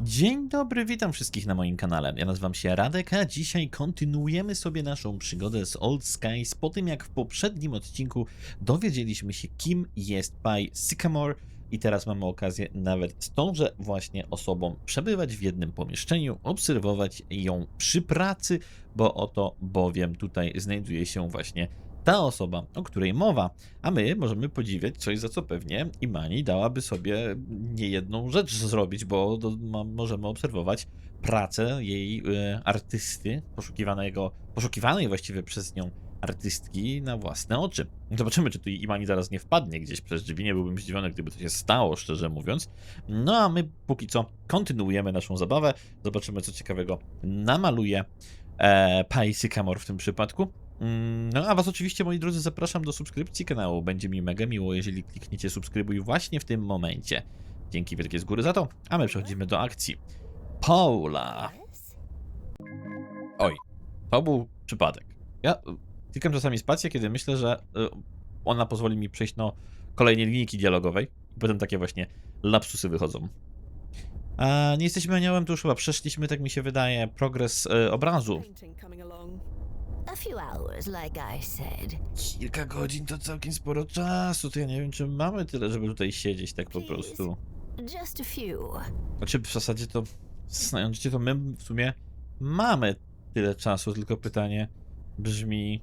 Dzień dobry, witam wszystkich na moim kanale. Ja nazywam się Radek, a dzisiaj kontynuujemy sobie naszą przygodę z Old Skies po tym jak w poprzednim odcinku dowiedzieliśmy się kim jest Pi Sycamore i teraz mamy okazję nawet z tąże właśnie osobą przebywać w jednym pomieszczeniu, obserwować ją przy pracy, bo oto bowiem tutaj znajduje się właśnie ta osoba, o której mowa, a my możemy podziwiać coś, za co pewnie Imani dałaby sobie niejedną rzecz zrobić, bo do, ma, możemy obserwować pracę jej e, artysty, poszukiwanego, poszukiwanej właściwie przez nią artystki na własne oczy. Zobaczymy, czy tu Imani zaraz nie wpadnie gdzieś przez drzwi, nie byłbym zdziwiony, gdyby to się stało, szczerze mówiąc. No a my póki co kontynuujemy naszą zabawę, zobaczymy, co ciekawego namaluje e, Pai Sycamore w tym przypadku. Mm, No a was oczywiście, moi drodzy, zapraszam do subskrypcji kanału. Będzie mi mega miło, jeżeli klikniecie subskrybuj właśnie w tym momencie. Dzięki wielkie z góry za to, a my przechodzimy do akcji. Paula. Oj, to był przypadek. Ja y, klikam czasami spację, kiedy myślę, że y, ona pozwoli mi przejść do kolejnej linijki dialogowej i potem takie właśnie lapsusy wychodzą. A nie jesteśmy aniołem, to już chyba przeszliśmy, tak mi się wydaje, progres y, obrazu. A few hours, like I said. Kilka godzin to całkiem sporo czasu, to ja nie wiem, czy mamy tyle, żeby tutaj siedzieć tak po prostu. Just a few. Znaczy w zasadzie to, znając cię, to my w sumie mamy tyle czasu, tylko pytanie brzmi,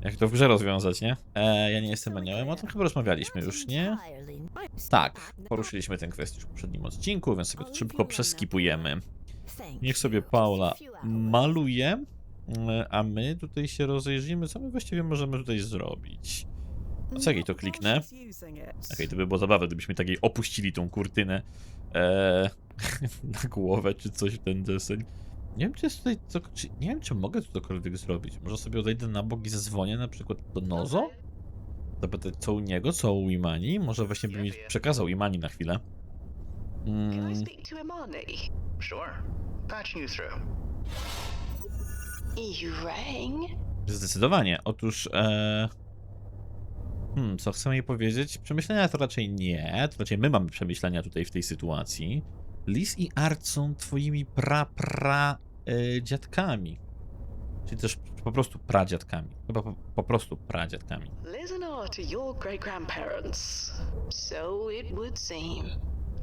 jak to w grze rozwiązać, nie? E, ja nie jestem aniołem, o tym chyba rozmawialiśmy już, nie? Tak, poruszyliśmy tę kwestię już w poprzednim odcinku, więc sobie to szybko przeskipujemy. Niech sobie Paula maluje, a my tutaj się rozejrzymy, co my właściwie możemy tutaj zrobić. A co jak jej to Not kliknę? it. Okej, to by było zabawne, gdybyśmy takiej opuścili tą kurtynę e, na głowę, czy coś w ten deseń. Nie wiem, czy jest tutaj co, czy, nie wiem, czy mogę tu cokolwiek zrobić. Może sobie odejdę na bok i zadzwonię na przykład do Nozo? Zapytać co u niego, co u Imani? Może właśnie by mi przekazał Imani na chwilę. Can I Mm, speak to Imani? Sure. Patching you through. You rang? zdecydowanie. Otóż, e, hmm, co chcę jej powiedzieć? Przemyślenia to raczej nie, to raczej my mamy przemyślenia tutaj w tej sytuacji. Liz i Art są twoimi pra-pra e, dziadkami. Czyli też po prostu pradziadkami. Chyba po, po prostu pradziadkami. Liz and I to your great grandparents. So it would seem.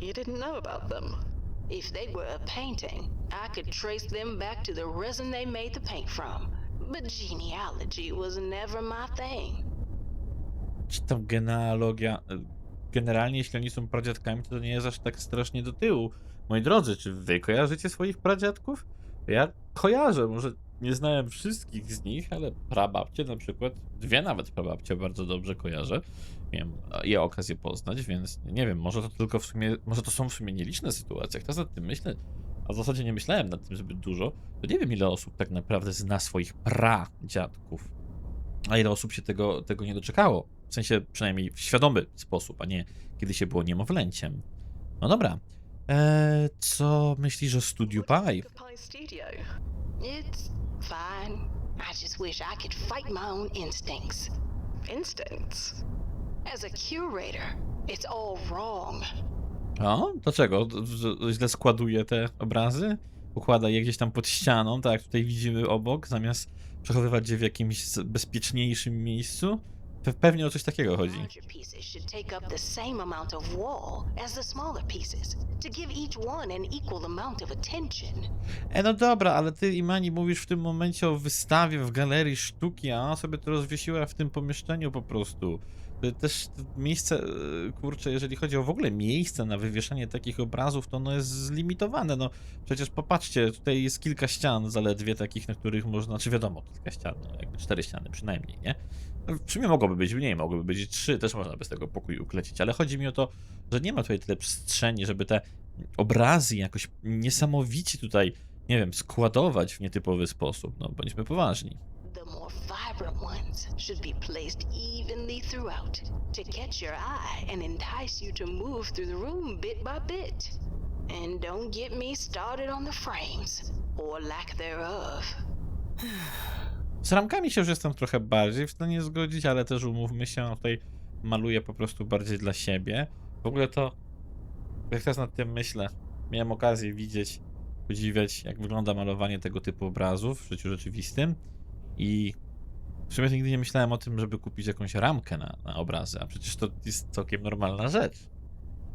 You didn't know about them. If they were a painting, I could trace them back to the resin they made the paint from. But genealogy was never my thing. Czy tam genealogia... Generalnie, jeśli oni są pradziadkami, to to nie jest aż tak strasznie do tyłu. Moi drodzy, czy wy kojarzycie swoich pradziadków? Ja kojarzę, może nie znałem wszystkich z nich, ale prababcie na przykład, dwie nawet prababcie bardzo dobrze kojarzę. Miałem je okazję poznać, więc nie wiem, może to tylko w sumie, może to są w sumie nieliczne sytuacje. Jak teraz nad tym myślę, a w zasadzie nie myślałem nad tym zbyt dużo, to nie wiem ile osób tak naprawdę zna swoich pradziadków. A ile osób się tego, tego nie doczekało. W sensie przynajmniej w świadomy sposób, a nie kiedy się było niemowlęciem. No dobra. Eee, co myślisz o Pi? Pie Studio? It's fine. I just wish I could fight my own instincts. Instincts? As a curator, it's all wrong. O, dlaczego? Że źle składuje te obrazy? Układa je gdzieś tam pod ścianą, tak jak tutaj widzimy obok, zamiast przechowywać je w jakimś z- bezpieczniejszym miejscu? Pe- Pewnie o coś takiego chodzi. Larger pieces should take up the same amount of wall as the smaller pieces to give each one an equal amount of attention. E, no dobra, ale ty, Imani, mówisz w tym momencie o wystawie w galerii sztuki, a ona sobie to rozwiesiła w tym pomieszczeniu po prostu. To Też miejsce, e, kurczę, jeżeli chodzi o w ogóle miejsce na wywieszanie takich obrazów, to ono jest zlimitowane. No przecież popatrzcie, tutaj jest kilka ścian zaledwie takich, na których można, czy wiadomo, kilka ścian, no, jakby cztery ściany przynajmniej, nie? W sumie mogłoby być mniej, mogłoby być trzy, też można by z tego pokoju uklecić, ale chodzi mi o to, że nie ma tutaj tyle przestrzeni, żeby te obrazy jakoś niesamowicie tutaj, nie wiem, składować w nietypowy sposób. No, bądźmy poważni. The more vibrant ones should be placed evenly throughout to catch your eye and entice you to move through the room bit by bit. And don't get me started on the frames, or lack thereof. Z ramkami się już jestem trochę bardziej w stanie zgodzić, ale też umówmy się, no tutaj maluję po prostu bardziej dla siebie. W ogóle to, jak teraz nad tym myślę, miałem okazję widzieć, podziwiać, jak wygląda malowanie tego typu obrazów w życiu rzeczywistym. I w sumie nigdy nie myślałem o tym, żeby kupić jakąś ramkę na, na obrazy, a przecież to jest całkiem normalna rzecz.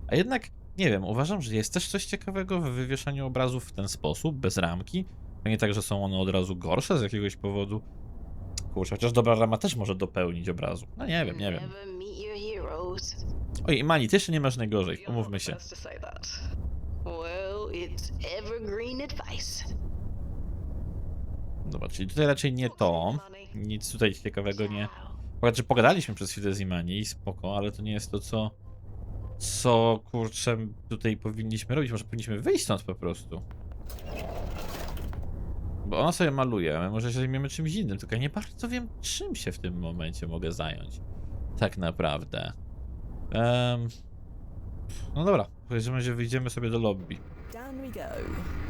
A jednak, nie wiem, uważam, że jest też coś ciekawego w wywieszaniu obrazów w ten sposób, bez ramki. To nie tak, że są one od razu gorsze z jakiegoś powodu. Kurczę, chociaż dobra rama też może dopełnić obrazu. No nie wiem, nie wiem. Oj, Imani, ty jeszcze nie masz najgorzej, umówmy się. Well, it's evergreen advice. Dobra, czyli tutaj raczej nie to. Nic tutaj ciekawego nie. Że pogadaliśmy przez chwilę z Imani i spoko, ale to nie jest to, co. Co kurczę tutaj powinniśmy robić. Może powinniśmy wyjść stąd po prostu. Bo ona sobie maluje, a my może się zajmiemy czymś innym, tylko ja nie bardzo wiem, czym się w tym momencie mogę zająć. Tak naprawdę. Em, no dobra, powiedzmy, że wyjdziemy sobie do lobby.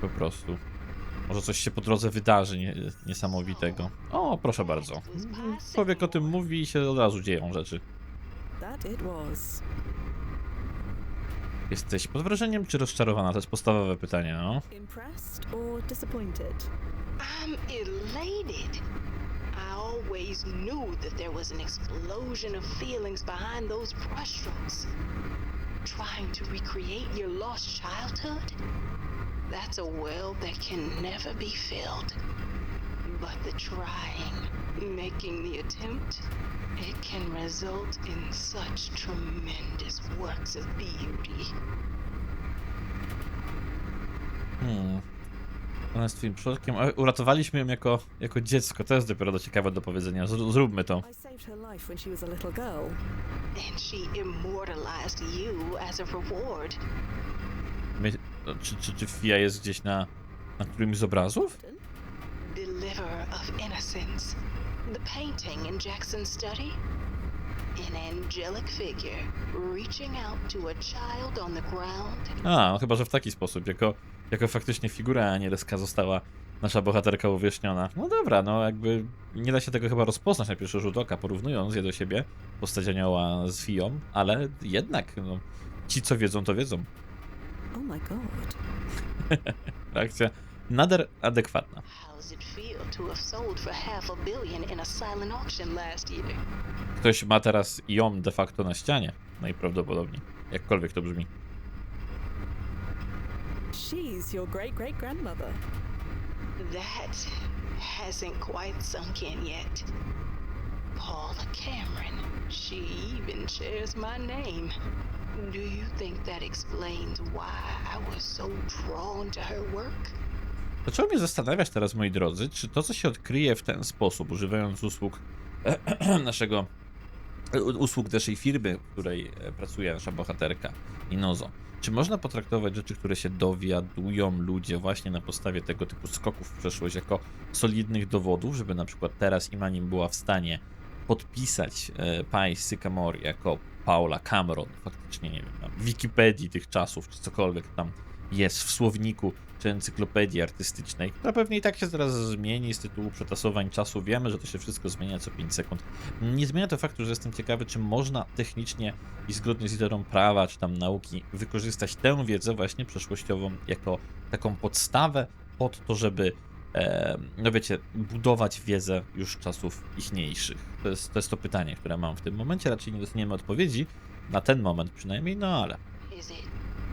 Po prostu. Może coś się po drodze wydarzy nie, niesamowitego. O, proszę bardzo. Człowiek o tym mówi i się od razu dzieją rzeczy. Jesteś pod wrażeniem czy rozczarowana? To jest podstawowe pytanie, no. Impressed or disappointed? I'm elated. I always knew that there was an explosion of feelings behind those brushstrokes. Trying to recreate your lost childhood? That's a well that can never be filled. But the trying, making the attempt, it can result in such tremendous works of beauty. Hmm. Ona jest twoim przodkiem. ale Uratowaliśmy ją jako, jako dziecko. To jest dopiero ciekawe do powiedzenia. Zr- Zróbmy to. I saved her life when she was a little girl. And she immortalized you as a reward. Czy, czy, czy Fia jest gdzieś na, na którymś z obrazów? Deliverer of innocence. The painting in Jackson's study? An angelic figure reaching out to a child on the ground. A, no chyba, że w taki sposób. Jako, jako faktycznie figura anielska została nasza bohaterka uwieczniona. No dobra, no jakby nie da się tego chyba rozpoznać na pierwszy rzut oka, porównując je do siebie, postać anioła z Fią, ale jednak, no, ci co wiedzą, to wiedzą. Oh my god. Reakcja nader adekwatna. How does it feel to have sold for half a billion in a silent auction last year? Ktoś ma teraz ją de facto na ścianie, najprawdopodobniej. Jakkolwiek to brzmi. She's your great great grandmother. That hasn't quite sunk in yet. Paula Cameron. She even shares my name. Do you think that explains why I was so drawn to her work? Zaczęło mnie zastanawiać teraz, moi drodzy, czy to, co się odkryje w ten sposób, używając usług naszego, usług naszej firmy, w której e, pracuje nasza bohaterka, Inozo, czy można potraktować rzeczy, które się dowiadują ludzie właśnie na podstawie tego typu skoków w przeszłość jako solidnych dowodów, żeby na przykład teraz Imanim była w stanie podpisać e, Pai Sycamore jako Paula Cameron, faktycznie, nie wiem, na Wikipedii tych czasów, czy cokolwiek tam jest w słowniku czy encyklopedii artystycznej, która pewnie i tak się zaraz zmieni z tytułu przetasowań czasu. Wiemy, że to się wszystko zmienia co 5 sekund. Nie zmienia to faktu, że jestem ciekawy, czy można technicznie i zgodnie z literą prawa, czy tam nauki wykorzystać tę wiedzę właśnie przeszłościową jako taką podstawę pod to, żeby no wiecie, budować wiedzę już czasów ichniejszych. To jest, to jest to pytanie, które mam w tym momencie. Raczej nie dostaniemy odpowiedzi na ten moment przynajmniej, no ale Is it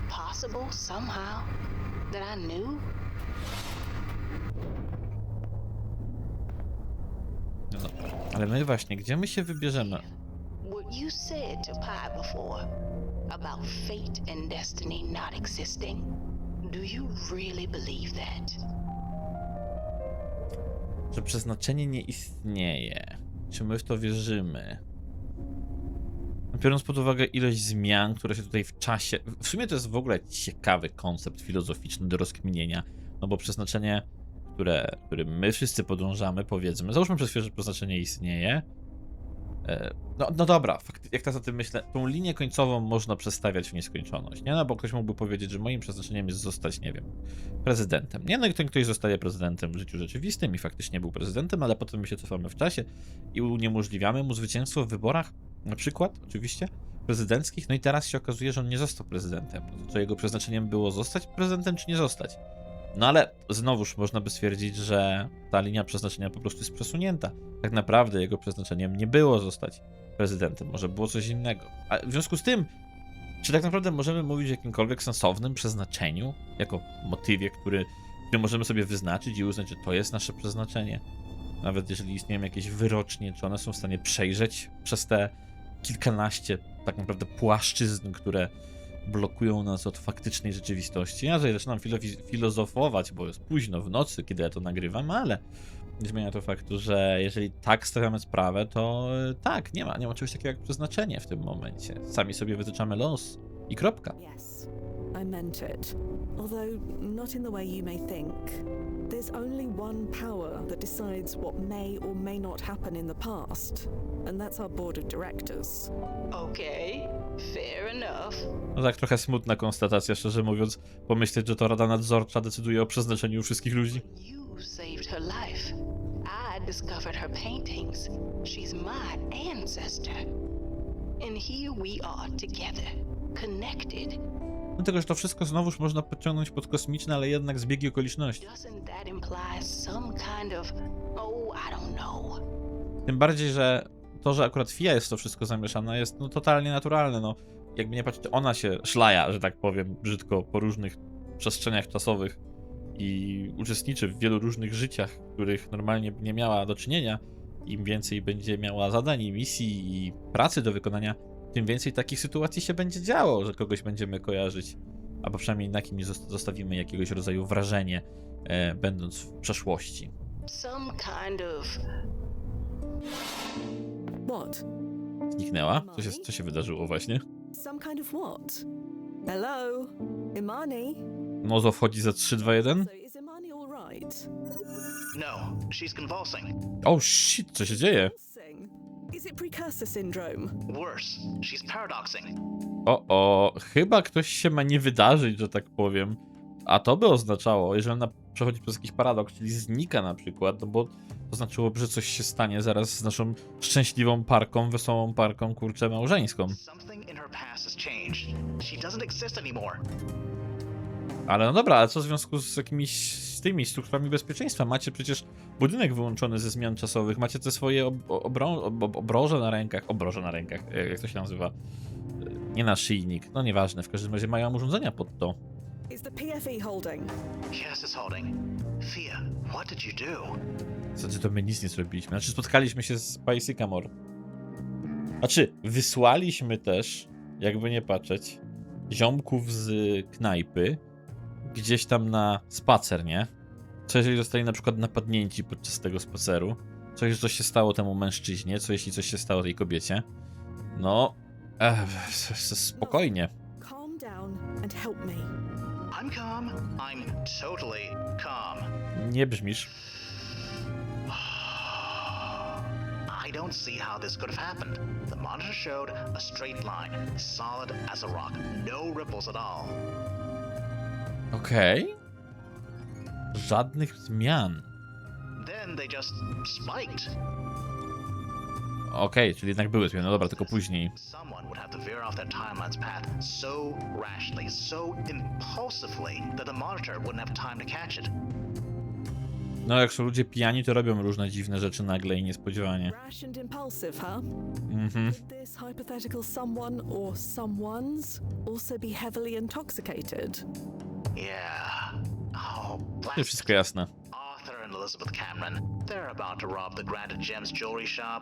possible somehow that I knew? no dobra. Ale my właśnie, gdzie my się wybierzemy? What you said to Pi before about fate and destiny not existing, do you really believe that? Że przeznaczenie nie istnieje. Czy my w to wierzymy? Biorąc pod uwagę ilość zmian, które się tutaj w czasie. W sumie to jest w ogóle ciekawy koncept filozoficzny do rozkminienia, no bo przeznaczenie, które, którym my wszyscy podążamy, powiedzmy, załóżmy przez chwilę, że przeznaczenie istnieje. E, No, no dobra, jak teraz o tym myślę, tą linię końcową można przestawiać w nieskończoność, nie? No bo ktoś mógłby powiedzieć, że moim przeznaczeniem jest zostać, nie wiem, prezydentem. Nie, no i ktoś zostaje prezydentem w życiu rzeczywistym i faktycznie był prezydentem, ale potem my się cofamy w czasie i uniemożliwiamy mu zwycięstwo w wyborach, na przykład, oczywiście, prezydenckich, no i teraz się okazuje, że on nie został prezydentem. Co jego przeznaczeniem było zostać prezydentem, czy nie zostać? No ale znowuż można by stwierdzić, że ta linia przeznaczenia po prostu jest przesunięta. Tak naprawdę jego przeznaczeniem nie było zostać prezydentem, może było coś innego. A w związku z tym, czy tak naprawdę możemy mówić o jakimkolwiek sensownym przeznaczeniu, jako motywie, który, który możemy sobie wyznaczyć i uznać, że to jest nasze przeznaczenie? Nawet jeżeli istnieją jakieś wyrocznie, czy one są w stanie przejrzeć przez te kilkanaście tak naprawdę płaszczyzn, które blokują nas od faktycznej rzeczywistości. Ja tutaj zaczynam filo- filozofować, bo jest późno w nocy, kiedy ja to nagrywam, ale nie zmienia to faktu, że jeżeli tak stawiamy sprawę, to e, tak, nie ma, nie ma czegoś takiego jak przeznaczenie w tym momencie. Sami sobie wytyczamy los i kropka. Yes, I meant it. Although not in the way you may think. There's only one power that decides what may or may not happen in the past, and that's our board of directors. Okay, fair enough. No tak trochę smutna konstatacja, szczerze mówiąc, pomyśleć, że to Rada Nadzorcza decyduje o przeznaczeniu wszystkich ludzi. You saved her life. I discovered her paintings. She's my ancestor. And here we are together, connected. Dlatego, że to wszystko znowuż można podciągnąć pod kosmiczne, ale jednak zbiegi okoliczności. Oh. Tym bardziej, że to, że akurat FIA jest to wszystko zamieszana, jest no totalnie naturalne. No, jakby nie patrzeć, ona się szlaja, że tak powiem, brzydko po różnych przestrzeniach czasowych i uczestniczy w wielu różnych życiach, których normalnie by nie miała do czynienia. Im więcej będzie miała zadań, i misji i pracy do wykonania, tym więcej takich sytuacji się będzie działo, że kogoś będziemy kojarzyć, albo przynajmniej na kimś zos- zostawimy jakiegoś rodzaju wrażenie, e, będąc w przeszłości. Some kind of, What? Zniknęła? Co się, co się wydarzyło właśnie? Some kind of what? Hello? Imani? Mozo wchodzi za 3, 2, 1. So is Imani all right? No, she's convulsing. Oh shit, co się dzieje? Is it precursor syndrome? Worse, she's paradoxing. O, o, chyba ktoś się ma nie wydarzyć, że tak powiem. A to by oznaczało, jeżeli ona przechodzi przez jakiś paradoks, czyli znika na przykład, no bo to znaczyłoby, że coś się stanie zaraz z naszą szczęśliwą parką, wesołą parką, kurczę, małżeńską. Something in her past has changed. She doesn't exist anymore. Ale no dobra, ale co w związku z jakimiś z tymi strukturami bezpieczeństwa? Macie przecież budynek wyłączony ze zmian czasowych, macie te swoje ob ob ob obroże na rękach, obroże na rękach, e, jak to się nazywa? Nie naszyjnik, no nieważne, w każdym razie mają urządzenia pod to. Is the PFE holding? Yes, it's holding. Fia, what did you do? Znaczy to my nic nie zrobiliśmy, znaczy spotkaliśmy się z Pai Sycamore. Znaczy, wysłaliśmy też, jakby nie patrzeć, ziomków z knajpy gdzieś tam na spacer, nie? Co jeżeli zostali na przykład napadnięci podczas tego spaceru? Co jeżeli coś się stało temu mężczyźnie? Co jeśli coś się stało tej kobiecie? No, ech, spokojnie. Calm down and help me. I'm calm. I'm totally calm. Nie brzmisz. I don't see how this could have happened. The monitor showed a straight line, solid as a rock, no ripples at all. Okej. Żadnych zmian. Then they just spiked. Okej, czyli jednak były zmiany. No dobra, tylko później. No, jak są ludzie pijani, to robią różne dziwne rzeczy nagle i niespodziewanie. Mhm. Could Yeah. Oh, blast wszystko jasne. Arthur and Elizabeth Cameron. They're about to rob the Gems jewelry shop.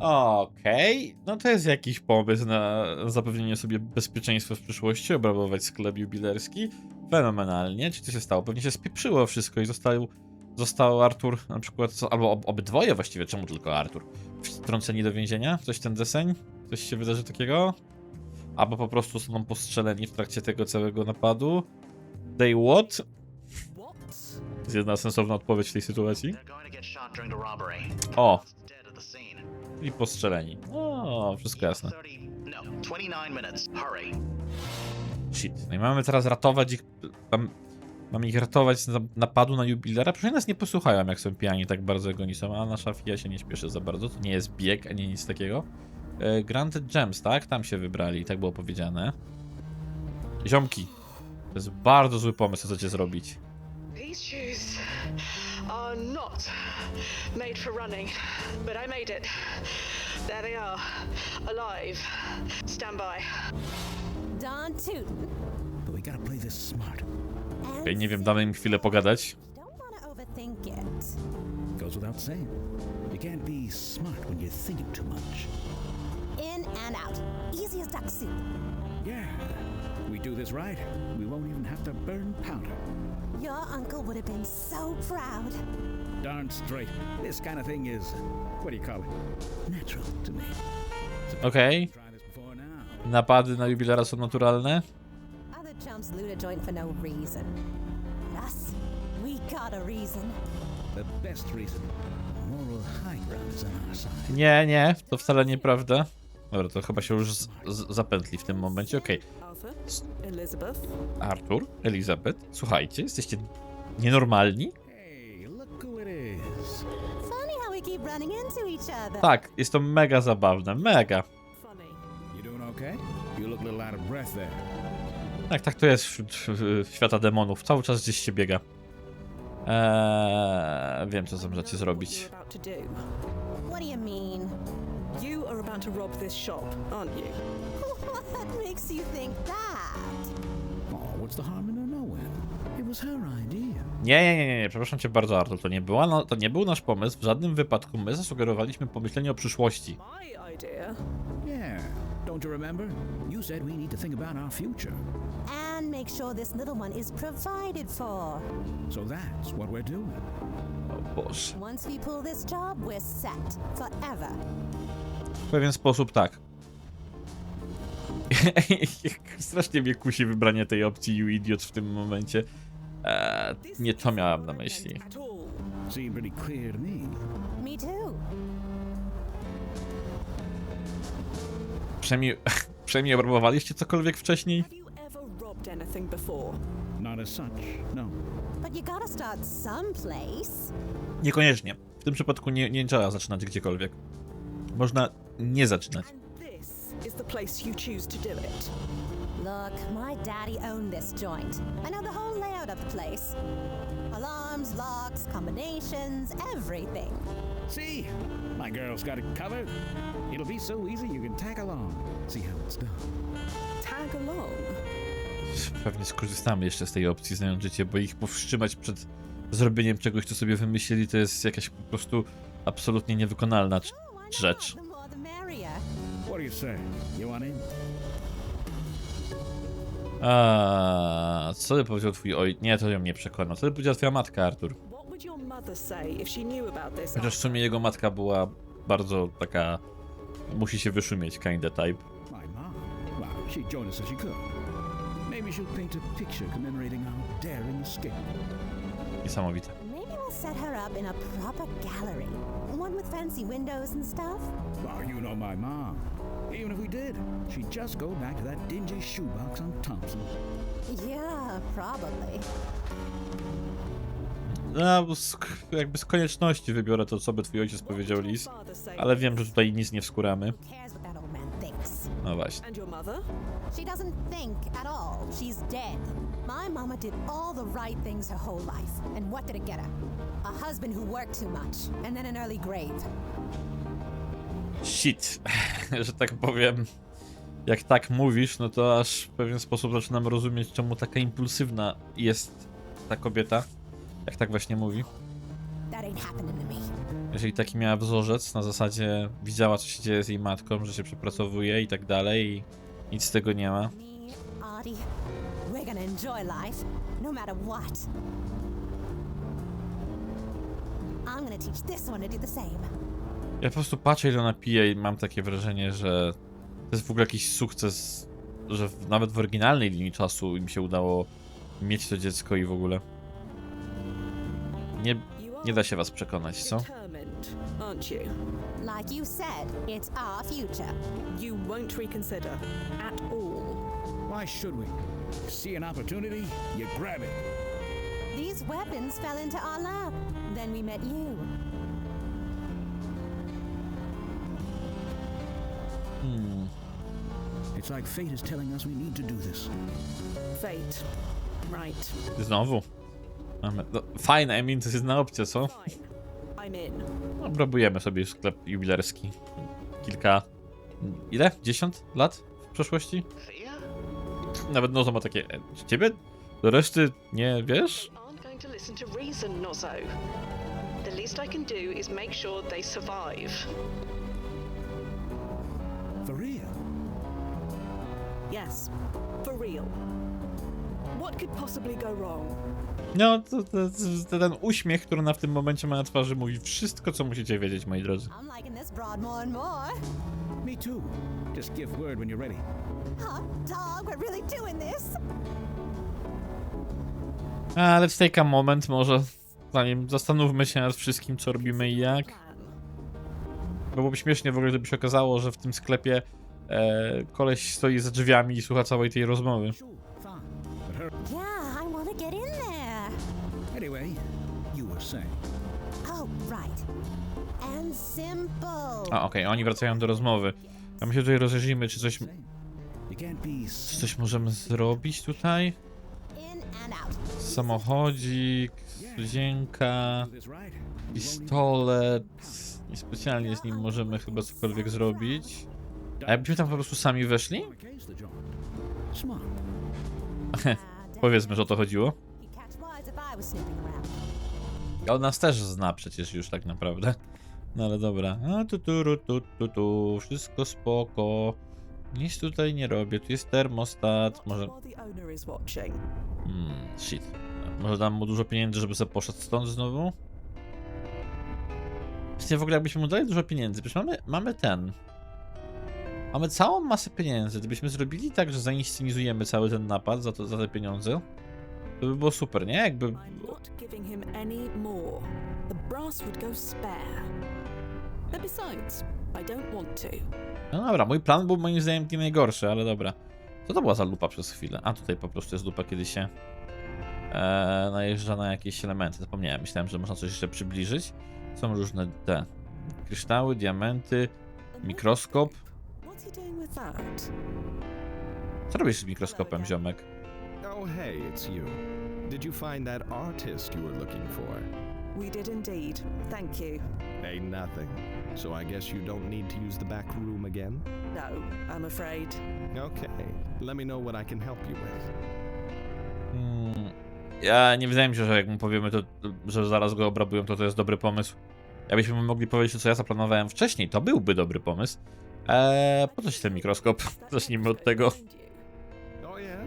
Okej, no to jest jakiś pomysł na zapewnienie sobie bezpieczeństwa w przyszłości, obrabować sklep jubilerski. Fenomenalnie. Czy to się stało? Pewnie się spieprzyło wszystko i został, został Artur na przykład, albo ob, obydwoje właściwie, czemu tylko Artur? Wtrąceni do więzienia? Coś ten deseń? Coś się wydarzy takiego? Albo po prostu zostaną postrzeleni w trakcie tego całego napadu? They what? Jest jedna sensowna odpowiedź w tej sytuacji. O, i postrzeleni. O, wszystko jasne. 30, no, 29 minutes. Hurry. Shit. No i mamy teraz ratować ich. Mam, mamy ich ratować z napadu na jubilera. Przecież nas nie posłuchają, jak są pijani tak bardzo, jak oni są, a nasza fia się nie śpieszy za bardzo. To nie jest bieg, ani nic takiego. E, Granted Gems, tak? Tam się wybrali, tak było powiedziane. Ziomki. To jest bardzo zły pomysł, co chcecie zrobić. These shoes are not made for running, but I made it. There they are, alive. Stand by. Darn tootin'. But we gotta play this smart. And Ja nie wiem, damy im chwilę pogadać. Don't wanna overthink it. Goes without saying. You can't be smart when you're thinking too much. In and out. Easy as duck soup. Yeah. We do this right, we won't even have to burn powder. Your uncle would have been so proud. Darn straight. This kind of thing is, what do you call it? Natural to me. Okej. Try this before now. Napady na jubilera są naturalne. Other chumps loot a joint for no reason. Us, we got a reason. The best reason. Moral high ground is on our side. Nie, nie, to wcale nieprawda. Dobra, to chyba się już z, z, zapętli w tym momencie. Okej. Arthur, Elizabeth, Artur, Elizabeth, słuchajcie, jesteście nienormalni? Tak, jest to mega zabawne, mega. okay? Tak, tak to jest wśród w- świata demonów. Cały czas gdzieś się biega. Eee, wiem, co zamierzacie What zrobić. You are about to rob this shop, aren't you? What makes you think that? Oh, what's the harm in her knowing? It was her idea. Nie, nie, nie, nie, nie, przepraszam cię bardzo, Artur. To nie, była, no, to nie był nasz pomysł. W żadnym wypadku my zasugerowaliśmy pomyślenie o przyszłości. My idea. Yeah. Don't you remember? You said we need to think about our future. And make sure this little one is provided for. So that's what we're doing. O Boże. Once we pull this job, we're set forever. W pewien sposób tak. Strasznie mnie kusi wybranie tej opcji You Idiot w tym momencie. Eee, nie to miałem na myśli. Przynajmniej, przynajmniej próbowaliście cokolwiek wcześniej? Have you ever robbed anything before? Not as such, no. But you gotta start someplace. Niekoniecznie. W tym przypadku nie, nie trzeba zaczynać gdziekolwiek. Można nie zaczynać. Is the place you choose to do it. Look, my daddy owned this joint. I know the whole layout of the place. Alarms, locks, combinations, everything. See? My girl's got it covered. It'll be so easy you can tag along. See how it's done. Tag along. Pewnie skorzystamy jeszcze z tej opcji, znając życie, bo ich powstrzymać przed zrobieniem czegoś, co sobie wymyślili, to jest jakaś po prostu absolutnie niewykonalna Oh, not? rzecz. What do you say? You want in? A, co by powiedział twój oj... Nie, to ją nie przekona. Co by powiedziała twoja matka, Artur? What would your mother say if she knew about this? Chociaż w sumie jego matka była bardzo taka... Musi się wyszumieć, kinda type. Us she could. Maybe she'll paint a picture commemorating our daring escape. Niesamowite. Maybe we'll set her up in a proper gallery. One with fancy windows and stuff. Well, you know my mom. Even if we did, she'd just go back to that dingy shoebox on Thompson. Yeah, probably. No, z, jakby z konieczności wybiorę to, co by twój ojciec powiedział, Liz. Ale wiem, że tutaj nic nie wskuramy. No właśnie. And your mother? She doesn't think at all. She's dead. My mama did all the right things her whole life. And what did it get her? A husband who worked too much, and then an early grave. Shit, że tak powiem. Jak tak mówisz, no to aż w pewien sposób zaczynam rozumieć, czemu taka impulsywna jest ta kobieta. Jak tak właśnie mówi. Jeżeli taki miała wzorzec, na zasadzie widziała, co się dzieje z jej matką, że się przepracowuje i tak dalej, i nic z tego nie ma. No. I'm gonna teach this one to do the same. Ja po prostu patrzę, ile ona pije, i mam takie wrażenie, że to jest w ogóle jakiś sukces, że w, nawet w oryginalnej linii czasu im się udało mieć to dziecko i w ogóle. Nie, nie da się was przekonać, co? aren't you? Like you said, it's our future. You won't reconsider at all. Why should we? See an opportunity, you grab it. These weapons fell into our lap. Then we met you. It's like fate is telling us we need to do this. Fate. Right. Znowu. Mamy. No, fajne, I mean, to jest jedna opcja, co? Fine. I'm in. No, sobie sklep jubilerski. Kilka. Ile? Dziesiąt lat w przeszłości? Nawet Nozo ma takie. e, Czy ciebie? Do reszty nie wiesz? The least I can do is make sure they survive. Yes. For real. What could possibly go wrong? No, to, to, to, ten uśmiech, który ona w tym momencie ma na twarzy, mówi wszystko, co musicie wiedzieć, moi drodzy. I'm liking this broad more and more. Me too. Just give word when you're ready. Hot dog, we're really doing this. Ale let's take a moment, może. Zanim zastanówmy się nad wszystkim, co robimy i jak. Byłoby śmiesznie w ogóle, gdyby się okazało, że w tym sklepie e, koleś stoi za drzwiami i słucha całej tej rozmowy. Yeah, I want to get in there. Anyway, you were saying. Oh, right. And simple. A, okej, oni wracają do rozmowy. A my się tutaj rozejrzymy, czy coś, czy coś możemy zrobić tutaj? Samochodzik, studzienka, pistolet. Niespecjalnie z nim możemy chyba cokolwiek zrobić. A jakbyśmy tam po prostu sami weszli? Powiedzmy, że o to chodziło. On nas też zna przecież już tak naprawdę. No ale dobra. A tu tu ru, tu tu tu wszystko spoko. Nic tutaj nie robię. Tu jest termostat. Może. Hmm, shit. Może dam mu dużo pieniędzy, żeby sobie poszedł stąd znowu? Właśnie w ogóle jakbyśmy mu dali dużo pieniędzy, przecież mamy, mamy ten. Mamy całą masę pieniędzy. Gdybyśmy zrobili tak, że zainscenizujemy cały ten napad za, to, za te pieniądze, to by było super, nie? Jakby. No dobra, mój plan był moim zdaniem nie najgorszy, ale dobra. Co to była za lupa przez chwilę? A tutaj po prostu jest lupa, kiedy się e, najeżdża na jakieś elementy. Zapomniałem, myślałem, że można coś jeszcze przybliżyć. Są różne te kryształy, diamenty, mikroskop. What's he doing with that? Co robisz z mikroskopem, ziomek? Oh, hey, it's you. Did you find that artist you were looking for? We did indeed. Thank you. Hey, nothing. So I guess you don't need to use the back room again? No, I'm afraid. Okay. Let me know what I can help you with. Hmm, ja nie wydaje mi się, że jak mu powiemy, to, że zaraz go obrabują, to to jest dobry pomysł. Jakbyśmy mogli powiedzieć, co ja zaplanowałem wcześniej, to byłby dobry pomysł. Eee, po co ci ten mikroskop? Zacznijmy od tego. Oh, yeah?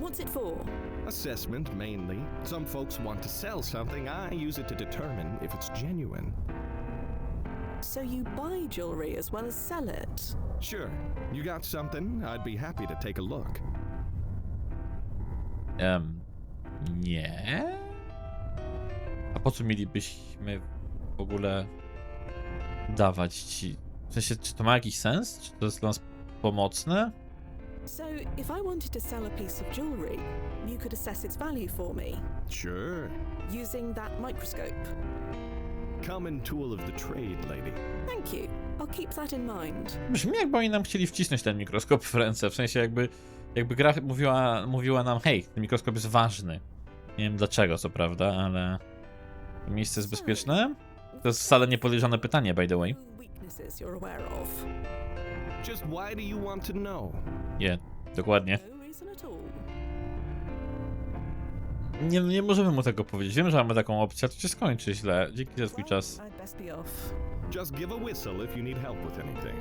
What's it for? Assessment, mainly. Some folks want to sell something. I use it to determine if it's genuine. So you buy jewelry as well as sell it? Sure. You got something? I'd be happy to take a look. Em, nie. A po co mielibyśmy w ogóle dawać ci? W sensie, czy to ma jakiś sens? Czy to jest dla nas pomocne? So, if I wanted to sell a piece of jewelry, you could assess its value for me Sure. using that microscope. Common tool of the trade, lady. Thank you. I'll keep that in mind. Brzmi jakby oni nam chcieli wcisnąć ten mikroskop w ręce, w sensie jakby, jakby gra mówiła, mówiła nam, hej, ten mikroskop jest ważny. Nie wiem dlaczego, co prawda, ale to miejsce jest bezpieczne? To jest wcale niepodejrzane pytanie, by the way. Weaknesses you're aware of? Just why do you want to know? Nie, dokładnie. No reason at all. Nie, nie możemy mu tego powiedzieć. Wiem, że mamy taką opcję, to się skończy źle. Dzięki za twój Well, czas. I'd best be off. Just give a whistle if you need help with anything.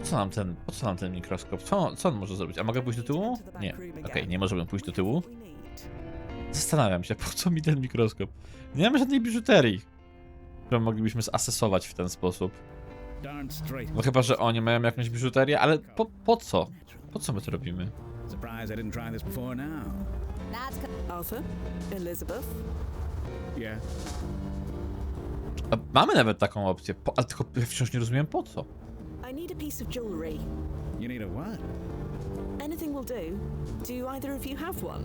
Po co nam ten, po co nam ten mikroskop? Co, co on może zrobić? A mogę pójść do tyłu? Nie. Okej, nie możemy pójść do tyłu. Zastanawiam się, po co mi ten mikroskop? Nie mamy żadnej biżuterii, którą moglibyśmy zasesować w ten sposób. No chyba, że oni mają jakąś biżuterię, ale po, po co? Po co my to robimy? Arthur? Elizabeth? Yeah. A mamy nawet taką opcję, po, ale tylko ja wciąż nie rozumiem po co. I need a piece of jewelry. You need a what? Anything will do. Do either of you have one?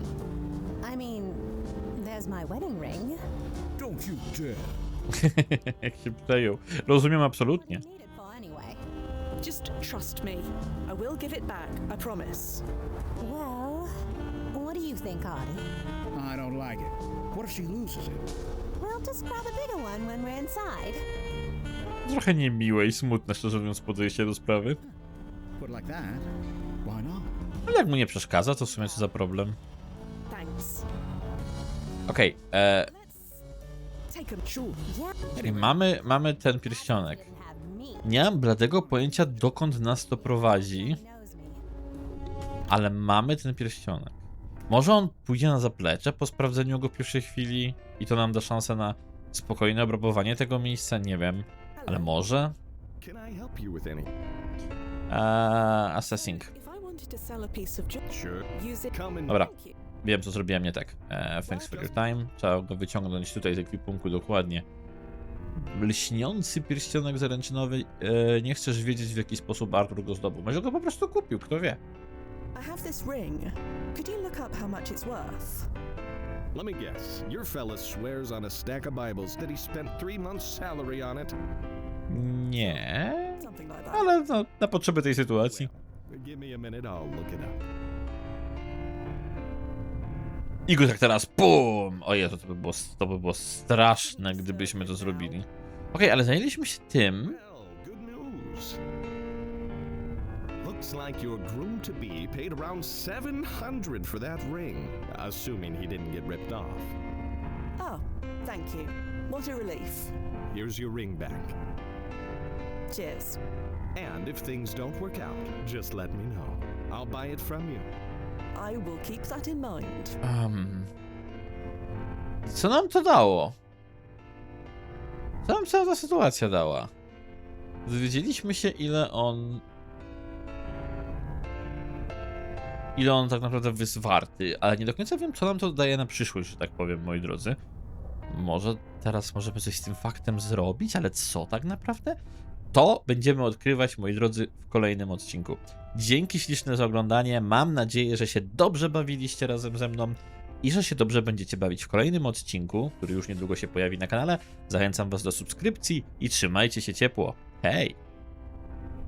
I mean, there's my wedding ring. Don't you dare. Jak się przejął. Rozumiem absolutnie. Just trust me. I will give it back, I promise. Well, what do you think, Audie? I don't like it. What if she loses it? We'll just grab a bigger one when we're inside. Trochę niemiłe i smutne, szczerze mówiąc, podejście do sprawy. It like that. Why not? Ale jak mu nie przeszkadza, to w sumie co za problem. Thanks. Okej, e, czyli mamy, mamy ten pierścionek. Nie mam bladego pojęcia, dokąd nas to prowadzi, ale mamy ten pierścionek. Może on pójdzie na zaplecze po sprawdzeniu go w pierwszej chwili i to nam da szansę na spokojne obrabowanie tego miejsca, nie wiem. Ale może? Eee, assessing. Dobra. Wiem co zrobiłem nie tak. Eee, thanks for your time. Trzeba go wyciągnąć tutaj z ekwipunku dokładnie. Lśniący pierścionek zaręczynowy. Eee, nie chcesz wiedzieć w jaki sposób Arthur go zdobył. Może go po prostu kupił, kto wie. I have this ring. Could you look up how much it's worth? Let me guess. Your fella swears on a stack of Bibles that he spent three months' salary on it. Nie. Something like that. Ale no, na potrzeby tej sytuacji. Give me a minute, I'll look it up. I go tak teraz PUM! Ojej, to, to, by było, to by było straszne, gdybyśmy to zrobili. Okej, ale zajęliśmy się tym. Well, good news. Looks like your groom to be paid around 700 for that ring, assuming he didn't get ripped off. Oh, thank you. What a relief. Here's your ring back. Cheers. And if things don't work out, just let me know. I'll buy it from you. I will keep that in mind. Um, co nam to dało? Co nam cała ta sytuacja dała? Dowiedzieliśmy się, ile on. Ile on tak naprawdę jest warty, ale nie do końca wiem, co nam to daje na przyszłość, że tak powiem, moi drodzy. Może teraz możemy coś z tym faktem zrobić, ale co tak naprawdę? To będziemy odkrywać, moi drodzy, w kolejnym odcinku. Dzięki śliczne za oglądanie. Mam nadzieję, że się dobrze bawiliście razem ze mną i że się dobrze będziecie bawić w kolejnym odcinku, który już niedługo się pojawi na kanale. Zachęcam Was do subskrypcji i trzymajcie się ciepło. Hej!